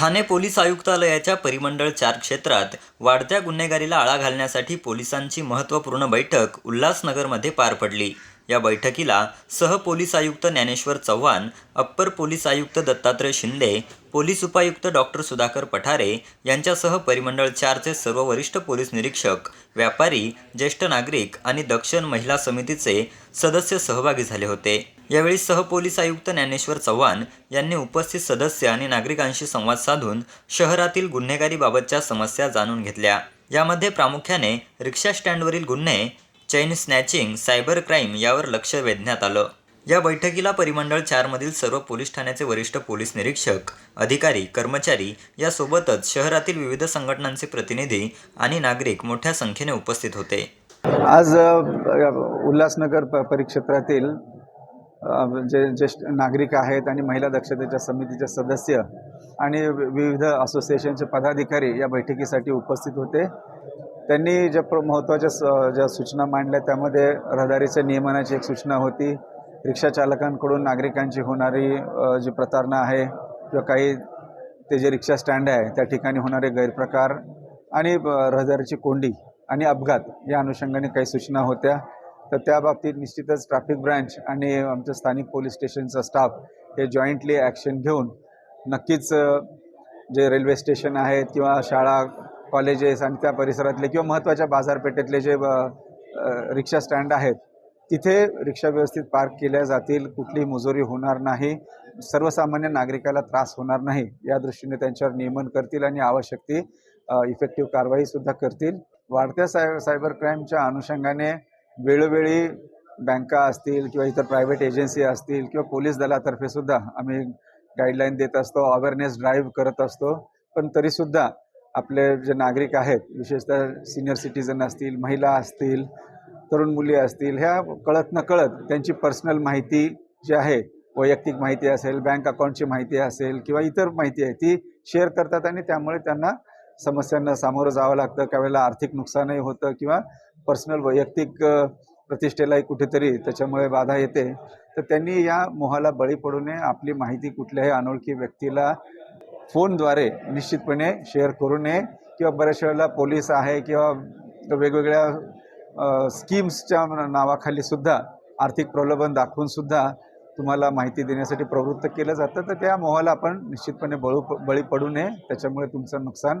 Thane police आयुक्तालयाच्या परिमंडळ चार क्षेत्रात वाढत्या गुन्हेगारीला आळा घालण्यासाठी पोलिसांची महत्त्वपूर्ण बैठक उल्हासनगरमध्ये पार पडली. या बैठकीला सह पोलीस आयुक्त ज्ञानेश्वर चव्हाण अप्पर पोलीस आयुक्त दत्तात्रय शिंदे पोलीस उपायुक्त डॉक्टर सुधाकर पठारे यांच्यासह परिमंडळ चारचे सर्व वरिष्ठ पोलीस निरीक्षक व्यापारी ज्येष्ठ नागरिक आणि दक्षिण महिला समितीचे सदस्य सहभागी झाले होते. यावेळी सहपोलीस आयुक्त ज्ञानेश्वर चव्हाण यांनी उपस्थित सदस्य आणि नागरिकांशी संवाद साधून शहरातील गुन्हेगारीबाबतच्या समस्या जाणून घेतल्या. यामध्ये प्रामुख्याने रिक्षा स्टँडवरील गुन्हे चैन स्नॅचिंग सायबर क्राईम यावर लक्ष वेधण्यात आलं. या बैठकीला परिमंडळ चारमधील सर्व पोलीस ठाण्याचे वरिष्ठ पोलीस निरीक्षक अधिकारी कर्मचारी यासोबतच शहरातील विविध संघटनांचे प्रतिनिधी आणि नागरिक मोठ्या संख्येने उपस्थित होते. आज उल्हासनगर प परिक्षेत्रातील जे ज्येष्ठ नागरिक आहेत आणि महिला दक्षतेच्या समितीचे सदस्य आणि वि- विविध असोसिएशनचे पदाधिकारी या बैठकीसाठी उपस्थित होते. त्यांनी ज्या प्र महत्त्वाच्या स ज्या सूचना मांडल्या त्यामध्ये रहदारीच्या नियमनाची एक सूचना होती. रिक्षा चालकांकडून नागरिकांची होणारी जी प्रतारणा आहे किंवा काही ते जे रिक्षा स्टँड आहे त्या ठिकाणी होणारे गैरप्रकार आणि रहदारीची कोंडी आणि अपघात या अनुषंगाने काही सूचना होत्या. तर त्या बाबतीत निश्चितच ट्रॅफिक ब्रँच आणि आमच्या स्थानिक पोलीस स्टेशनचा स्टाफ हे जॉईंटली ॲक्शन घेऊन नक्कीच जे रेल्वे स्टेशन आहेत किंवा शाळा कॉलेजेस आणि त्या परिसरातले किंवा महत्त्वाच्या बाजारपेठेतले जे रिक्षा स्टँड आहेत तिथे रिक्षा व्यवस्थित पार्क केल्या जातील. कुठलीही मुजोरी होणार नाही. सर्वसामान्य नागरिकाला त्रास होणार नाही. या दृष्टीने त्यांच्यावर नियमन करतील आणि आवश्यक ती इफेक्टिव्ह कारवाईसुद्धा करतील. वाढत्या साय सायबर क्राईमच्या अनुषंगाने वेळोवेळी बँका असतील किंवा इतर प्रायव्हेट एजन्सी असतील किंवा पोलीस दलातर्फे सुद्धा आम्ही गाईडलाईन देत असतो अवेअरनेस ड्राईव्ह करत असतो. पण तरीसुद्धा आपले जे नागरिक आहेत विशेषतः सिनियर सिटीजन असतील महिला असतील तरुण मुली असतील ह्या कळत नकळत त्यांची पर्सनल माहिती जी आहे वैयक्तिक माहिती असेल बँक अकाउंटची माहिती असेल किंवा इतर माहिती आहे ती शेअर करतात आणि त्यामुळे त्यांना समस्यांना सामोरं जावं लागतं. त्यावेळेला आर्थिक नुकसानही होतं किंवा पर्सनल वैयक्तिक प्रतिष्ठेलाही कुठेतरी त्याच्यामुळे बाधा येते. तर त्यांनी या मोहाला बळी पडू नये आपली माहिती कुठल्याही अनोळखी व्यक्तीला फोनद्वारे निश्चितपणे शेअर करू नये किंवा बऱ्याच वेळेला पोलीस आहे किंवा वेगवेगळ्या स्कीम्सच्या नावाखाली सुद्धा आर्थिक प्रलोभन दाखवून सुद्धा तुम्हाला माहिती देण्यासाठी प्रवृत्त केलं जातं. तर त्या मोहाला आपण निश्चितपणे बळू बळी पडू नये. त्याच्यामुळे तुमचं नुकसान